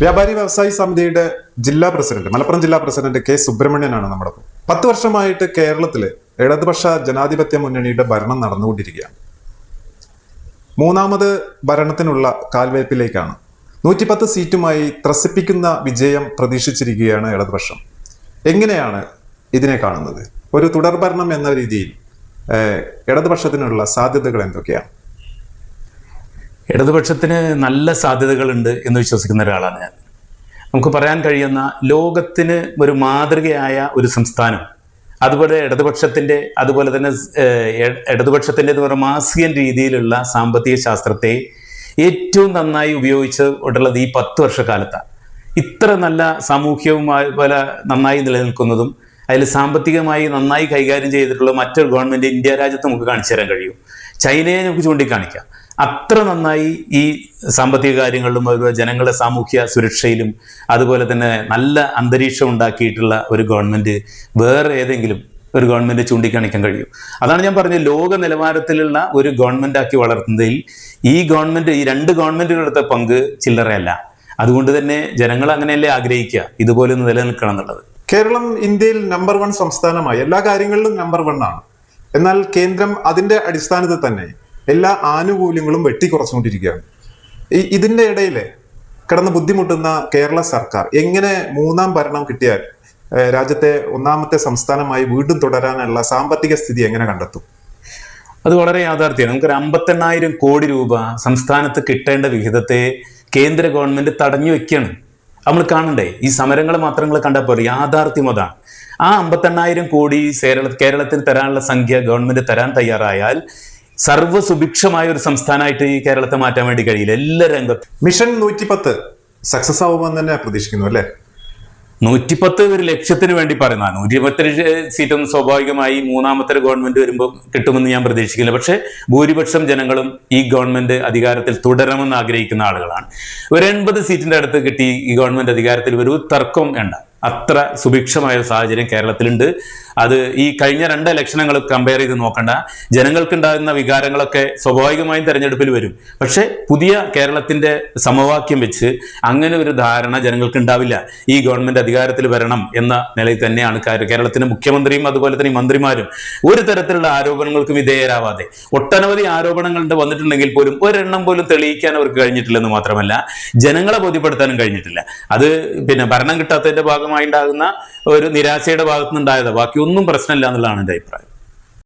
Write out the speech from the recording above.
വ്യാപാരി വ്യവസായി സമിതിയുടെ ജില്ലാ പ്രസിഡന്റ് മലപ്പുറം ജില്ലാ പ്രസിഡന്റ് കെ സുബ്രഹ്മണ്യനാണ് നമ്മുടെ പത്ത് വർഷമായിട്ട് കേരളത്തിൽ ഇടതുപക്ഷ ജനാധിപത്യ മുന്നണിയുടെ ഭരണം നടന്നുകൊണ്ടിരിക്കുകയാണ്. മൂന്നാമത് ഭരണത്തിനുള്ള കാൽവയ്പിലേക്കാണ് നൂറ്റിപ്പത്ത് സീറ്റുമായി ത്രസിപ്പിക്കുന്ന വിജയം പ്രതീക്ഷിച്ചിരിക്കുകയാണ് ഇടതുപക്ഷം. എങ്ങനെയാണ് ഇതിനെ കാണുന്നത്? ഒരു തുടർഭരണം എന്ന രീതിയിൽ ഇടതുപക്ഷത്തിനുള്ള സാധ്യതകൾ എന്തൊക്കെയാണ്? ഇടതുപക്ഷത്തിന് നല്ല സാധ്യതകളുണ്ട് എന്ന് വിശ്വസിക്കുന്ന ഒരാളാണ് ഞാൻ. നമുക്ക് പറയാൻ കഴിയുന്ന ലോകത്തിന് ഒരു മാതൃകയായ ഒരു സംസ്ഥാനം. അതുപോലെ ഇടതുപക്ഷത്തിന്റെ അതുപോലെ തന്നെ ഇടതുപക്ഷത്തിന്റെ എന്ന് മാസികൻ രീതിയിലുള്ള സാമ്പത്തിക ശാസ്ത്രത്തെ ഏറ്റവും നന്നായി ഉപയോഗിച്ചിട്ടുള്ളത് ഈ പത്ത് വർഷക്കാലത്താണ്. ഇത്ര നല്ല സാമൂഹ്യവുമായി പോലെ നന്നായി നിലനിൽക്കുന്നതും അതിൽ സാമ്പത്തികമായി നന്നായി കൈകാര്യം ചെയ്തിട്ടുള്ള മറ്റൊരു ഗവൺമെന്റ് ഇന്ത്യ രാജ്യത്ത് നമുക്ക് കാണിച്ചു തരാൻ കഴിയും. ചൈനയെ നമുക്ക് ചൂണ്ടിക്കാണിക്കാം. അത്ര നന്നായി ഈ സാമ്പത്തിക കാര്യങ്ങളിലും അതുപോലെ ജനങ്ങളുടെ സാമൂഹ്യ സുരക്ഷയിലും അതുപോലെ തന്നെ നല്ല അന്തരീക്ഷം ഉണ്ടാക്കിയിട്ടുള്ള ഒരു ഗവൺമെന്റ് വേറെ ഏതെങ്കിലും ഒരു ഗവൺമെന്റ് ചൂണ്ടിക്കാണിക്കാൻ കഴിയും. അതാണ് ഞാൻ പറഞ്ഞത് ലോക നിലവാരത്തിലുള്ള ഒരു ഗവൺമെന്റ് ആക്കി വളർത്തുന്നതിൽ ഈ ഗവൺമെന്റ് ഈ രണ്ട് ഗവൺമെന്റുകളെടുത്ത പങ്ക് ചില്ലറയല്ല. അതുകൊണ്ട് തന്നെ ജനങ്ങൾ അങ്ങനെയല്ലേ ആഗ്രഹിക്കുക? ഇതുപോലെ ഒന്ന് നിലനിൽക്കണം എന്നുള്ളത്. കേരളം ഇന്ത്യയിൽ നമ്പർ വൺ സംസ്ഥാനമായി. എല്ലാ കാര്യങ്ങളിലും നമ്പർ വൺ ആണ്. എന്നാൽ കേന്ദ്രം അതിന്റെ അടിസ്ഥാനത്തിൽ തന്നെ എല്ലാ ആനുകൂല്യങ്ങളും വെട്ടിക്കുറച്ചുകൊണ്ടിരിക്കുകയാണ്. ഈ ഇതിന്റെ ഇടയിൽ കിടന്ന് ബുദ്ധിമുട്ടുന്ന കേരള സർക്കാർ എങ്ങനെ മൂന്നാം ഭരണം കിട്ടിയാൽ രാജ്യത്തെ ഒന്നാമത്തെ സംസ്ഥാനമായി വീണ്ടും തുടരാനുള്ള സാമ്പത്തിക സ്ഥിതി എങ്ങനെ കണ്ടെത്തും? അത് വളരെ യാഥാർത്ഥ്യമാണ്. നമുക്കൊരു അമ്പത്തെണ്ണായിരം കോടി രൂപ സംസ്ഥാനത്ത് കിട്ടേണ്ട വിഹിതത്തെ കേന്ദ്ര ഗവൺമെന്റ് തടഞ്ഞു വെക്കുകയാണ് നമ്മൾ കാണണ്ടേ ഈ സമരങ്ങൾ മാത്രങ്ങൾ കണ്ടാൽ പോലെ യാഥാർത്ഥ്യം അതാണ്. ആ അമ്പത്തെണ്ണായിരം കോടി കേരള കേരളത്തിന് തരാനുള്ള സംഖ്യ ഗവൺമെന്റ് തരാൻ തയ്യാറായാൽ സർവസുഭിക്ഷമായ ഒരു സംസ്ഥാനമായിട്ട് ഈ കേരളത്തെ മാറ്റാൻ വേണ്ടി കഴിയില്ല. എല്ലാ രംഗത്തും. മിഷൻ നൂറ്റിപ്പത്ത് സക്സസ് ആവുമെന്ന് തന്നെ പ്രതീക്ഷിക്കുന്നു അല്ലേ? നൂറ്റിപ്പത്ത് ഒരു ലക്ഷ്യത്തിന് വേണ്ടി പറയുന്നതാണ്. സീറ്റ് സീറ്റൊന്നും സ്വാഭാവികമായി മൂന്നാമത്തെ ഗവൺമെന്റ് വരുമ്പോൾ കിട്ടുമെന്ന് ഞാൻ പ്രതീക്ഷിക്കില്ല പക്ഷേ ഭൂരിപക്ഷം ജനങ്ങളും ഈ ഗവൺമെന്റ് അധികാരത്തിൽ തുടരണമെന്ന് ആഗ്രഹിക്കുന്ന ആളുകളാണ്. ഒരു എൺപത് സീറ്റിന്റെ അടുത്ത് കിട്ടി ഈ ഗവൺമെന്റ് അധികാരത്തിൽ. ഒരു തർക്കം വേണ്ട. അത്ര സുഭിക്ഷമായ സാഹചര്യം കേരളത്തിലുണ്ട്. അത് ഈ കഴിഞ്ഞ രണ്ട് ഇലക്ഷനുകൾ കമ്പയർ ചെയ്ത് നോക്കണ്ട. ജനങ്ങൾക്കുണ്ടാകുന്ന വികാരങ്ങളൊക്കെ സ്വാഭാവികമായും തെരഞ്ഞെടുപ്പിൽ വരും. പക്ഷേ പുതിയ കേരളത്തിന്റെ സമവാക്യം വെച്ച് അങ്ങനെ ഒരു ധാരണ ജനങ്ങൾക്ക് ഉണ്ടാവില്ല ഈ ഗവൺമെന്റ് അധികാരത്തിൽ വരണം എന്ന നിലയിൽ തന്നെയാണ് കേരളത്തിന്റെ മുഖ്യമന്ത്രിയും അതുപോലെ തന്നെ മന്ത്രിമാരും ഒരു തരത്തിലുള്ള ആരോപണങ്ങൾക്കും വിധേയരാവാതെ. ഒട്ടനവധി ആരോപണങ്ങൾ വന്നിട്ടുണ്ടെങ്കിൽ പോലും ഒരെണ്ണം പോലും തെളിയിക്കാൻ അവർക്ക് കഴിഞ്ഞിട്ടില്ലെന്ന് മാത്രമല്ല ജനങ്ങളെ ബോധ്യപ്പെടുത്താനും കഴിഞ്ഞിട്ടില്ല. അത് പിന്നെ ഭരണം കിട്ടാത്തതിന്റെ ഭാഗമായി ഉണ്ടാകുന്ന ഒരു നിരാശയുടെ ഭാഗത്തുനിന്നുണ്ടായതാണ് ബാക്കി ഒന്നും പ്രശ്നമില്ല എന്നുള്ളതാണ് എന്റെ അഭിപ്രായം.